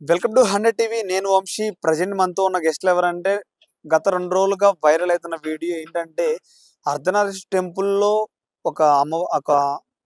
Welcome to hundred TV. నేను Vamsi. Present మనతో ఉన్న గెస్ట్లు ఎవరంటే గత రెండు రోజులుగా వైరల్ అవుతున్న వీడియో ఏంటంటే అర్ధనారీశ్వర టెంపుల్లో ఒక అమ్మ ఒక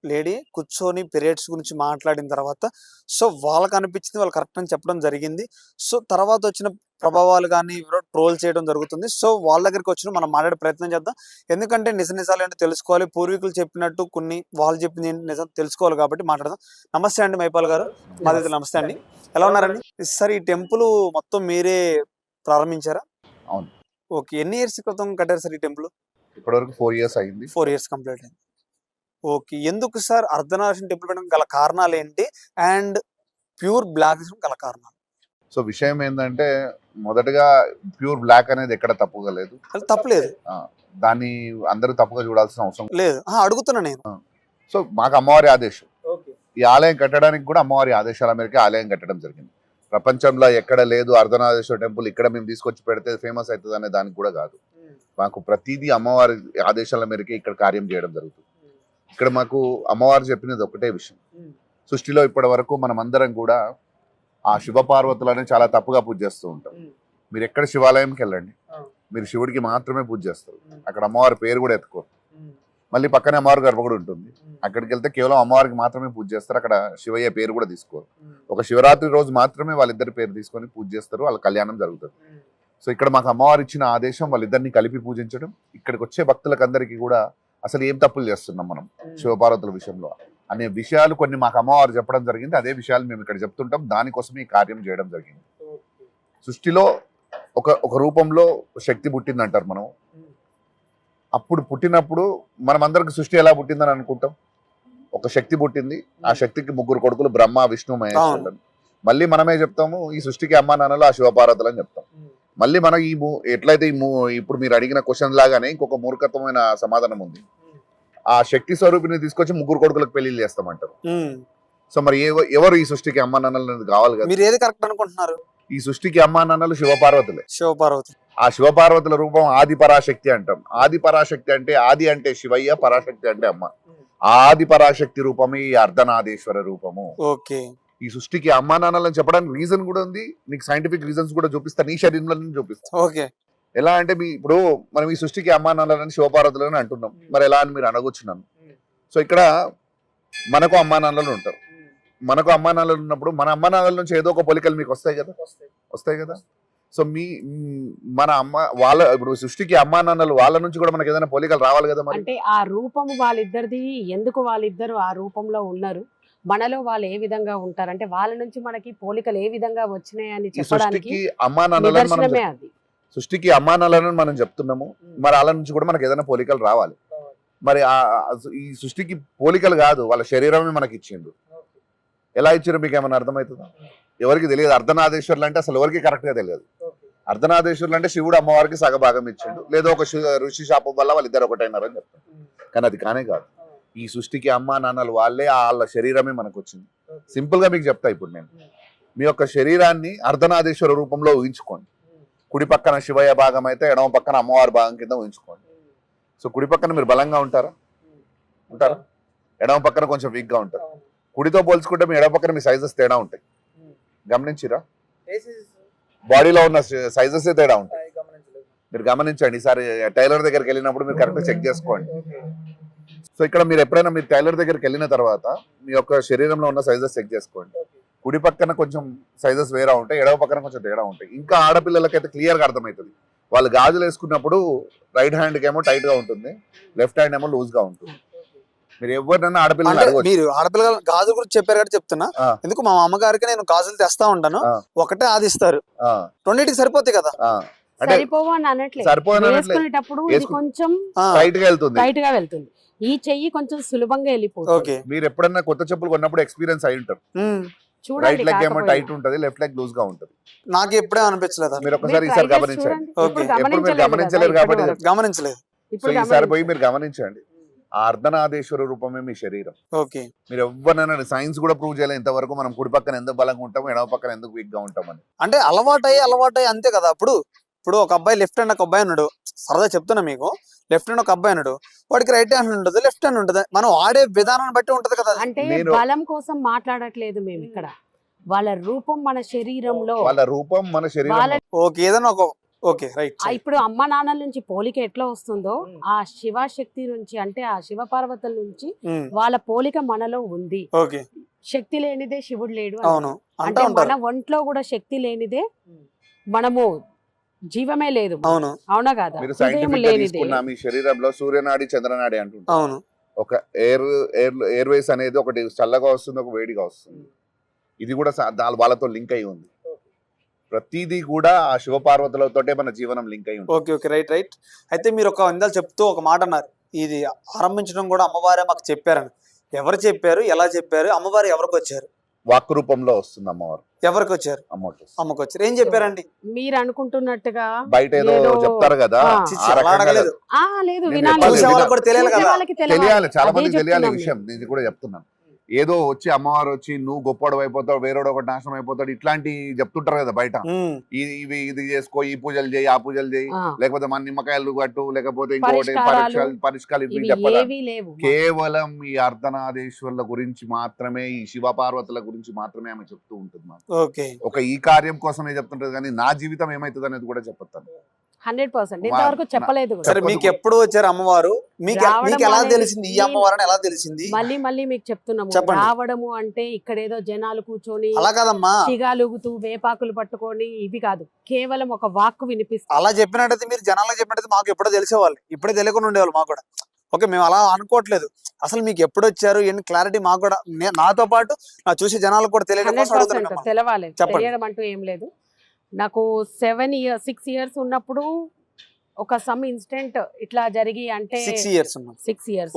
లేడీ కూర్చొని పీరియడ్స్ గురించి మాట్లాడిన తర్వాత సో వాళ్ళకి అనిపించింది వాళ్ళు కరెక్ట్ అని చెప్పడం జరిగింది. సో తర్వాత వచ్చిన ప్రభావాలు కానీ ట్రోల్ చేయడం జరుగుతుంది. సో వాళ్ళ దగ్గరికి వచ్చిన మనం మాట్లాడే ప్రయత్నం చేద్దాం. ఎందుకంటే నిజ నిజాలు ఏంటో తెలుసుకోవాలి. పూర్వీకులు చెప్పినట్టు కొన్ని వాళ్ళు చెప్పింది ఏంటి నిజం తెలుసుకోవాలి కాబట్టి మాట్లాడదాం. నమస్తే అండి మైపాల్ గారు. మాది నమస్తే. అండి. ఎలా ఉన్నారండి? సార్ ఈ టెంపుల్ మొత్తం మీరే ప్రారంభించారా? అవును. ఓకే. ఎన్ని ఇయర్స్ క్రితం కట్టారు సార్ ఈ టెంపుల్? ఇప్పటివరకు ఫోర్ ఇయర్స్ అయింది. ఫోర్ ఇయర్స్ కంప్లీట్ అయింది. ఓకే. ఎందుకు సార్ అర్ధనారీశ్వర టెంపుల్ పెట్టడం గల కారణాలు ఏంటి? అండ్ ప్యూర్ బ్లాక్ గల కారణాలు. సో విషయం ఏంటంటే మొదటగా ప్యూర్ బ్లాక్ అనేది ఎక్కడ తప్పుగా లేదు. తప్పలేదు. దాన్ని అందరూ తప్పుగా చూడాల్సిన అవసరం లేదు. ఆ, అడుగుతున్నా నేను. సో మాకు అమ్మవారి ఆదేశం. ఓకే. ఈ ఆలయం కట్టడానికి కూడా అమ్మవారి ఆదేశాల మేరకు ఆలయం కట్టడం జరిగింది. ప్రపంచంలో ఎక్కడ లేదు అర్ధనాదేశ్వర టెంపుల్ ఇక్కడ మేము తీసుకొచ్చి పెడితే ఫేమస్ అవుతుంది అనే దానికి కూడా కాదు. మాకు ప్రతిదీ అమ్మవారి ఆదేశాల మేరకే ఇక్కడ కార్యం చేయడం జరుగుతుంది. ఇక్కడ మాకు అమ్మవారు చెప్పినది ఒకటే విషయం. సృష్టిలో ఇప్పటి వరకు మనం అందరం కూడా ఆ శివపార్వతులని చాలా తప్పుగా పూజ చేస్తూ ఉంటాం. మీరు ఎక్కడ శివాలయంకి వెళ్ళండి. మీరు శివుడికి మాత్రమే పూజ చేస్తారు. అక్కడ అమ్మవారి పేరు కూడా ఎత్తుకోరు. మళ్ళీ పక్కనే అమ్మవారి గర్భగుడి ఉంటుంది. అక్కడికి వెళ్తే కేవలం అమ్మవారికి మాత్రమే పూజ చేస్తారు. అక్కడ శివయ్య పేరు కూడా తీసుకోరు. ఒక శివరాత్రి రోజు మాత్రమే వాళ్ళిద్దరి పేరు తీసుకొని పూజ చేస్తారు. వాళ్ళ కళ్యాణం జరుగుతుంది. సో ఇక్కడ మాకు అమ్మవారు ఇచ్చిన ఆదేశం వాళ్ళిద్దరిని కలిపి పూజించడం ఇక్కడికి వచ్చే భక్తులకు కూడా అసలు ఏం తప్పులు చేస్తున్నాం మనం శివపార్వతుల విషయంలో. అనే విషయాలు కొన్ని మాకు అమ్మవారు చెప్పడం జరిగింది. అదే విషయాలు మేము ఇక్కడ చెప్తుంటాం. దానికోసమే ఈ కార్యం చేయడం జరిగింది. సృష్టిలో ఒక ఒక రూపంలో శక్తి పుట్టింది అంటారు మనం అప్పుడు పుట్టినప్పుడు మనం అందరికి సృష్టి ఎలా పుట్టిందని అనుకుంటాం? ఒక శక్తి పుట్టింది. ఆ శక్తికి ముగ్గురు కొడుకులు బ్రహ్మ విష్ణు మహేశ్వరులు మళ్ళీ మనమే చెప్తాము ఈ సృష్టికి అమ్మా నాన్నలు ఆ శివపార్వతులు అని చెప్తాం మళ్ళీ మనం ఈ ఎట్లయితే ఈ ఇప్పుడు మీరు అడిగిన క్వశ్చన్ లాగానే ఇంకొక మూర్ఖత్వమైన సమాధానం ఉంది. ఆ శక్తి స్వరూపిని తీసుకొచ్చి ముగ్గురు కొడుకులకు పెళ్ళి చేస్తామంటారు. సో మరి ఎవ- ఎవరు ఈ సృష్టికి అమ్మా నాన్నలు కావాలి కదా? మీరు ఏది కరెక్ట్ అనుకుంటున్నారు? ఈ సృష్టికి అమ్మా నాన్నలు శివపార్వతులే. శివపార్వతి ఆ శివపార్వతుల రూపం ఆది పరాశక్తి అంటాం. ఆది పరాశక్తి అంటే ఆది అంటే శివయ్య పరాశక్తి అంటే అమ్మ. ఆది పరాశక్తి రూపమే ఈ అర్ధనాదేశ్వర రూపము. ఓకే. ఈ సృష్టికి అమ్మా నాన్నలని చెప్పడానికి రీజన్ కూడా ఉంది. నీకు సైంటిఫిక్ రీజన్స్ కూడా చూపిస్తా. నీ శరీరంలో చూపిస్తా. ఓకే. ఎలా అంటే మీ ఇప్పుడు మనం ఈ సృష్టికి అమ్మా నాన్నలని శివపార్వతులని అంటున్నాం. మరి ఎలా అని మీరు అడగొచ్చు నన్ను సో ఇక్కడ మనకు అమ్మా నాన్నలు ఉంటారు. మనకు అమ్మా నాన్నలు ఉన్నప్పుడు మన అమ్మా నాన్నల నుంచి ఏదో ఒక పొలికలు మీకు వస్తాయి కదా? వస్తాయి. కదా? సో మీ మన అమ్మ వాళ్ళ ఇప్పుడు సృష్టికి అమ్మా నాన్నలు వాళ్ళ నుంచి కూడా మనకి ఏదైనా పోలికలు రావాలి కదా అంటే ఆ రూపము వాళ్ళిద్దరిది ఎందుకు వాళ్ళిద్దరు ఆ రూపంలో ఉన్నారు? మనలో వాళ్ళు ఏ విధంగా ఉంటారు? అంటే వాళ్ళ నుంచి మనకి పోలికలు ఏ విధంగా వచ్చినాయని చెప్పడానికి అమ్మా అది. సృష్టికి అమ్మా నాన్నలను మనం చెప్తున్నాము. మరి వాళ్ళ నుంచి కూడా మనకి ఏదైనా పోలికలు రావాలి. మరి ఈ సృష్టికి పోలికలు కాదు వాళ్ళ శరీరమే మనకి ఇచ్చిండు. ఎలా ఇచ్చారో మీకు ఏమైనా అర్థమవుతుందా? ఎవరికి తెలియదు. అర్ధనాదేశ్వరులు అంటే అసలు ఎవరికి కరెక్ట్గా తెలియదు. అర్ధనాదేశ్వరులు అంటే శివుడు అమ్మవారికి సగభాగం ఇచ్చిండు. లేదా ఒక ఋషి శాపం వల్ల వాళ్ళిద్దరు ఒకటైనారని చెప్తారు. కానీ అది కానే కాదు. ఈ సృష్టికి అమ్మా నాన్నలు వాళ్ళే వాళ్ళ శరీరమే మనకు వచ్చింది సింపుల్గా మీకు చెప్తా ఇప్పుడు నేను. మీ యొక్క శరీరాన్ని అర్ధనాదేశ్వర రూపంలో ఊహించుకోండి. కుడి పక్కన శివయ్య భాగం అయితే ఎడమ పక్కన అమ్మవారి భాగం కింద ఊహించుకోండి. సో కుడి పక్కన మీరు బలంగా ఉంటారా? ఉంటారా? ఎడమ పక్కన కొంచెం వీక్గా ఉంటారు. కుడితో పోల్చుకుంటే మీ ఎడమ పక్కన మీ సైజెస్ తేడా ఉంటాయి. గమనించిరా? బాడీలో ఉన్న సైజెస్ తేడా ఉంటాయి. మీరు గమనించండి. ఈసారి టైలర్ దగ్గరికి వెళ్ళినప్పుడు మీరు కరెక్ట్ చెక్ చేసుకోండి. సో ఇక్కడ మీరు ఎప్పుడైనా మీరు టైలర్ దగ్గరికి వెళ్ళిన తర్వాత మీ యొక్క శరీరంలో ఉన్న సైజెస్ చెక్ చేసుకోండి. కుడి పక్కన కొంచెం సైజెస్ వేరే ఉంటాయి ఎడవ పక్కన కొంచెం తేడా ఉంటాయి. ఇంకా ఆడపిల్లలకైతే క్లియర్గా అర్థమవుతుంది. వాళ్ళు గాజులు వేసుకున్నప్పుడు రైట్ హ్యాండ్కి ఏమో టైట్గా ఉంటుంది లెఫ్ట్ హ్యాండ్ ఏమో లూజ్గా ఉంటుంది. మీరు ఎవరినైనా ఆడపిల్లలు అడగవచ్చు మీరు ఆడపిల్ల గాజు గురించి చెప్పారు కాబట్టి చెప్తున్నా. ఎందుకు మా అమ్మగారికి నేను గాజులు తెస్తా ఉంటాను. ఒకటే ఆదిస్తారు. ఆ, రెండింటికి సరిపోతాయి కదా. అంటే కొంచెం టైట్గా వెళ్తుంది. టైట్గా వెళ్తుంది. ఈ చెయ్యి కొంచెం సులభంగా వెళ్ళిపోతుంది. మీరు ఎప్పుడన్నా కొత్త చెప్పులు కొన్నప్పుడు ఎక్స్పీరియన్స్ అయి ఉంటారు. రైట్ లెగ్ ఏమో. టైట్ ఉంటది లెఫ్ట్ లెగ్ లూజ్గా ఉంటది నాకు ఎప్పుడే అనిపించలేదు. మీరు ఒకసారి ఈసారి గమనించండి ఎప్పుడు మీరు గమనించలేదు గమనించలేరు కాబట్టి. గమనించలేదు ఇప్పుడు ఈసారి పోయి. మీరు గమనించండి ఆ అర్ధనాదేశ్వర రూపమే మీ శరీరం ఓకే మీరు ఎవరినైనా సైన్స్ కూడా ప్రూవ్ చేయలేదు ఇంతవరకు మనం కుడి పక్కన ఎందుకు బలంగా ఉంటాం ఎడమ పక్కన ఎందుకు వీక్గా ఉంటామని అంటే అలవాటయ్యి అలవాటయ్యి అంతే కదా అప్పుడు ఇప్పుడు ఒక అబ్బాయి లెఫ్ట్ హ్యాండ్ ఒక అబ్బాయి ఉన్నాడు. సరదా చెప్తున్నా మీకు. లెఫ్ట్ హ్యాండ్ ఒక అబ్బాయి ఉన్నాడు. వాడికి రైట్ హ్యాండ్ ఉంటుంది లెఫ్ట్ హ్యాండ్ ఉంటుంది. మనం ఆడే విధానాన్ని బట్టి ఉంటది కదా అది. అంటే బలం కోసం మాట్లాడట్లేదు మేము ఇక్కడ. వాళ్ళ రూపం మన శరీరంలో. వాళ్ళ రూపం మన శరీరం ఓకే ఏదైనా ఒక ఓకే రైట్ ఆ ఇప్పుడు అమ్మ నాన్నల నుంచి పోలిక ఎట్లా వస్తుందో ఆ శివశక్తి నుంచి అంటే ఆ శివ పార్వతుల నుంచి వాళ్ళ పోలిక మనలో ఉంది. ఓకే. శక్తి లేనిదే శివుడు లేడు. అవును అంటూ అంటే మన ఒంట్లో కూడా శక్తి లేనిదే మనము జీవమే లేదు అవును. అవునా కాదా? మీరు సైంటిఫిక్గా తీసుకున్న మీ శరీరంలో సూర్యనాడి చంద్రనాడి అంటుంటారు. అవును. ఒక ఎయిర్ ఎయిర్ ఎయిర్ వేస్ అనేది ఒకటి చల్లగా వస్తుంది ఒక వేడిగా వస్తుంది. ఇది కూడా సా- దా- వాళ్ళతో లింక్ అయి ఉంది. ప్రతిదీ కూడా ఆ శివపార్వతులతోటే మన జీవనం లింక్ అయి ఉంది ఓకే ఓకే రైట్ రైట్. అయితే మీరు ఒక ఇందాలు చెప్తూ ఒక మాట అన్నారు. ఇది ఆరంభించడం కూడా అమ్మవారే మాకు చెప్పారని. ఎవరు చెప్పారు? ఎలా చెప్పారు? అమ్మవారు ఎవరికి వచ్చారు? వాక్ రూపంలో వస్తుంది అమ్మవారు. ఎవరికి వచ్చారు అమ్మవారు అమ్మకి వచ్చారు ఏం చెప్పారండి? మీరు అనుకుంటున్నట్టుగా బయట ఏదో చెప్తారు కదా లేదు వినాలి. తెలియాలి చాలా మందికి తెలియాలి విషయం. నేను కూడా చెప్తున్నాను. ఏదో వచ్చి అమ్మవారు వచ్చి నువ్వు గొప్పడు అయిపోతావు వేరేడు ఒకటి నాశనం అయిపోతాడు ఇట్లాంటి చెప్తుంటారు కదా బయట. ఇవి ఇది చేసుకో ఈ పూజలు చేయి ఆ పూజలు చేయి. లేకపోతే మన నిమ్మకాయలు కట్టు లేకపోతే ఇంకోటి పరిష్కారాలు. పరీక్షలు పరిష్కారాలు ఇవి చెప్పాలి ఏవి లేవు. కేవలం ఈ అర్ధనాదేశ్వర్ల గురించి మాత్రమే ఈ శివ పార్వతుల గురించి మాత్రమే ఆమె చెప్తూ ఉంటుంది ఒక ఈ కార్యం కోసమే చెప్తుంటది కానీ నా జీవితం ఏమైతుంది అనేది కూడా చెప్పతాను హండ్రెడ్ పర్సెంట్. ఇంతవరకు చెప్పలేదు. సరే. మీకు ఎప్పుడు వచ్చారు అమ్మవారు? మీకు మీకు ఎలా తెలిసింది? ఈ అమ్మవారు ఎలా తెలిసింది? మళ్ళీ మళ్ళీ మీకు చెప్తున్నాము. రావడము అంటే ఇక్కడ ఏదో జనాలు కూర్చొని అలా కాదమ్మా. చిగాలుగుతూ వేపాకులు పట్టుకొని ఇవి కాదు. కేవలం ఒక వాక్కు వినిపిస్తుంది. అలా చెప్పినట్టయితే మీరు జనాలకు చెప్పినట్టయితే మాకు ఎప్పుడో తెలిసేవాళ్ళు. ఇప్పుడే తెలియకుండా ఉండేవాళ్ళు మాకు కూడా. ఓకే మేము అలా అనుకోవట్లేదు. అసలు మీకు ఎప్పుడు వచ్చారు? ఎన్ని క్లారిటీ మాకు కూడా నే- నాతో పాటు నా చూసే జనాలకు కూడా తెలియడం. తెలియడం అంటూ ఏం లేదు. నాకు సెవెన్ ఇయర్స్ సిక్స్ ఇయర్స్ ఉన్నప్పుడు ఒక సమ్ ఇన్సిడెంట్ ఇట్లా జరిగి అంటే సిక్స్ ఇయర్స్ సిక్స్ ఇయర్స్.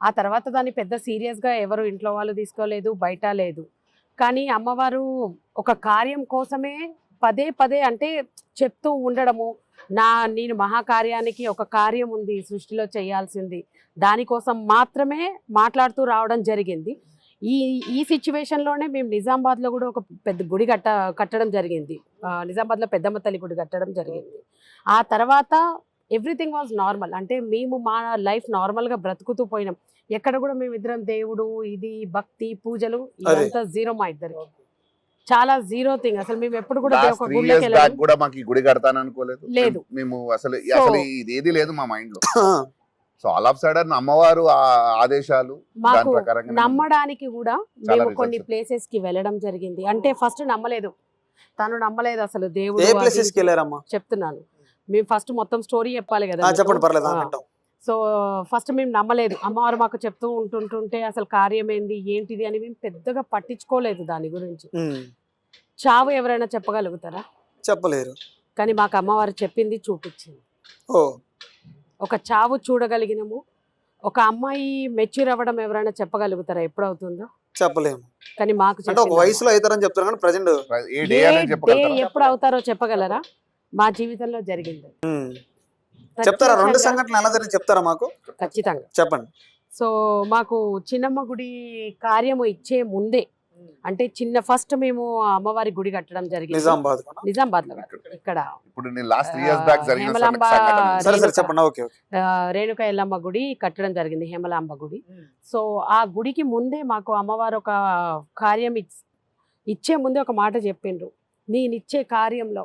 ఆ తర్వాత దాన్ని పెద్ద సీరియస్గా ఎవరు ఇంట్లో వాళ్ళు తీసుకోలేదు బయట లేదు. కానీ అమ్మవారు ఒక కార్యం కోసమే పదే పదే అంటే చెప్తూ ఉండడము నా నేను మహాకార్యానికి ఒక కార్యం ఉంది సృష్టిలో చేయాల్సింది దానికోసం మాత్రమే మాట్లాడుతూ రావడం జరిగింది. ఈ ఈ situation లోనే మేము నిజామాబాద్లో కూడా ఒక పెద్ద గుడి కట్ట కట్టడం జరిగింది. నిజామాబాద్లో పెద్దమ్మ తల్లి గుడి కట్టడం జరిగింది. ఆ తర్వాత ఎవ్రీథింగ్ వాజ్ నార్మల్ అంటే మేము మా లైఫ్ నార్మల్గా బ్రతుకుతూ పోయినాం. ఎక్కడ కూడా మేము ఇద్దరం దేవుడు ఇది భక్తి పూజలు. ఇదంతా జీరో మా ఇద్దరికి. చాలా జీరో థింగ్ అసలు మేము ఎప్పుడు కూడా మాకు గుడి కడతాను అనుకోలేదు లేదు. మేము అసలు అసలు ఇది ఏది లేదు మా మైండ్లో. సో ఆల్ ఆఫ్ సడన్ అమ్మవారు ఆ ఆదేశాలు దాని మాకు ప్రకారంగా నమ్మడానికి కూడా మేము కొన్ని. ప్లేసెస్కి వెళ్ళడం జరిగింది. అంటే ఫస్ట్ నమ్మలేదు. తను నమ్మలేదు అసలు దేవుడు ఏ అది ప్లేసెస్కి ఇది. వెళ్ళారమ్మా? చెప్తున్నాను. మేము ఫస్ట్ మొత్తం స్టోరీ చెప్పాలి కదా. చెప్పండి పర్లేదు. సో ఫస్ట్ మేము నమ్మలేదు. అమ్మవారు మాకు చెప్తూ ఉంటుంటుంటే అసలు కార్యం ఏంది ఏంటిది అని మేము పెద్దగా పట్టించుకోలేదు దాని గురించి. చావు ఎవరైనా చెప్పగలుగుతారా? చెప్పలేరు. కానీ మాకు అమ్మవారు చెప్పింది చూపించింది. ఓ. ఒక చావు చూడగలిగినము. ఒక అమ్మాయి మెచ్యూర్ అవ్వడం ఎవరైనా చెప్పగలుగుతారా? ఎప్పుడవుతుందో? చెప్పలేము. కానీ మాకు అంటే ఒక వయసులో అవుతారని చెప్తారు కానీ ప్రజెంట్ ఏ డే ఎప్పుడు అవుతారో చెప్పగలరా? మా జీవితంలో జరిగింది. చెప్తారా? రెండు సంఘటనలు ఎలా జరిగింది చెప్తారా మాకు? ఖచ్చితంగా. చెప్పండి. సో మాకు చిన్నమ్మ గుడి కార్యము ఇచ్చే ముందే అంటే చిన్న ఫస్ట్ మేము అమ్మవారి గుడి కట్టడం జరిగింది. నిజామాబాద్ నిజామాబాద్లో ఇక్కడ. ఇప్పుడు నేను లాస్ట్ ఇయర్స్ బ్యాక్ జరిగిన హేమలాంబ సంఘటన. సరే సరే రేణుక. ఎల్లమ్మ గుడి కట్టడం జరిగింది హేమలాంబ గుడి. సో ఆ గుడికి ముందే మాకు అమ్మవారు ఒక కార్యం ఇచ్- ఇచ్చే ముందే ఒక మాట చెప్పిండ్రు. నేను ఇచ్చే కార్యంలో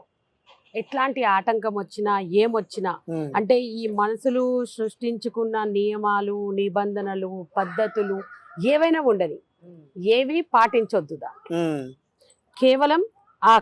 ఎట్లాంటి ఆటంకం వచ్చినా ఏమొచ్చినా అంటే ఈ మనుషులు సృష్టించుకున్న నియమాలు నిబంధనలు పద్ధతులు ఏవైనా ఉండని ఏవి పాటించొద్దుదా. కేవలం ఆ